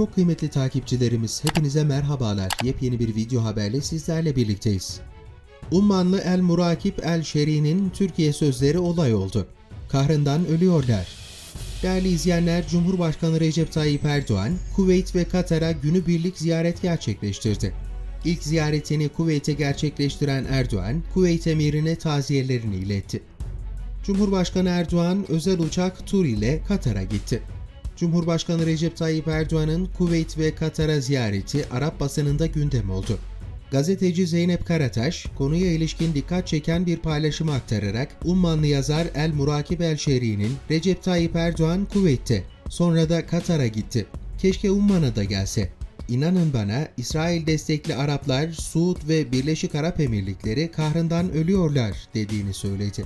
Çok kıymetli takipçilerimiz hepinize merhabalar. Yepyeni bir video haberle sizlerle birlikteyiz. Ummanlı El Murakip El Şeri'nin Türkiye sözleri olay oldu. Kahrından ölüyorlar. Değerli izleyenler, Cumhurbaşkanı Recep Tayyip Erdoğan, Kuveyt ve Katar'a günübirlik ziyaret gerçekleştirdi. İlk ziyaretini Kuveyt'e gerçekleştiren Erdoğan, Kuveyt emirine taziyelerini iletti. Cumhurbaşkanı Erdoğan özel uçak tur ile Katar'a gitti. Cumhurbaşkanı Recep Tayyip Erdoğan'ın Kuveyt ve Katar'a ziyareti Arap basınında gündem oldu. Gazeteci Zeynep Karataş, konuya ilişkin dikkat çeken bir paylaşımı aktararak Ummanlı yazar El Murakip El Şeri'nin Recep Tayyip Erdoğan Kuveyt'te, sonra da Katar'a gitti. Keşke Umman'a da gelse. İnanın bana İsrail destekli Araplar, Suud ve Birleşik Arap Emirlikleri kahrından ölüyorlar dediğini söyledi.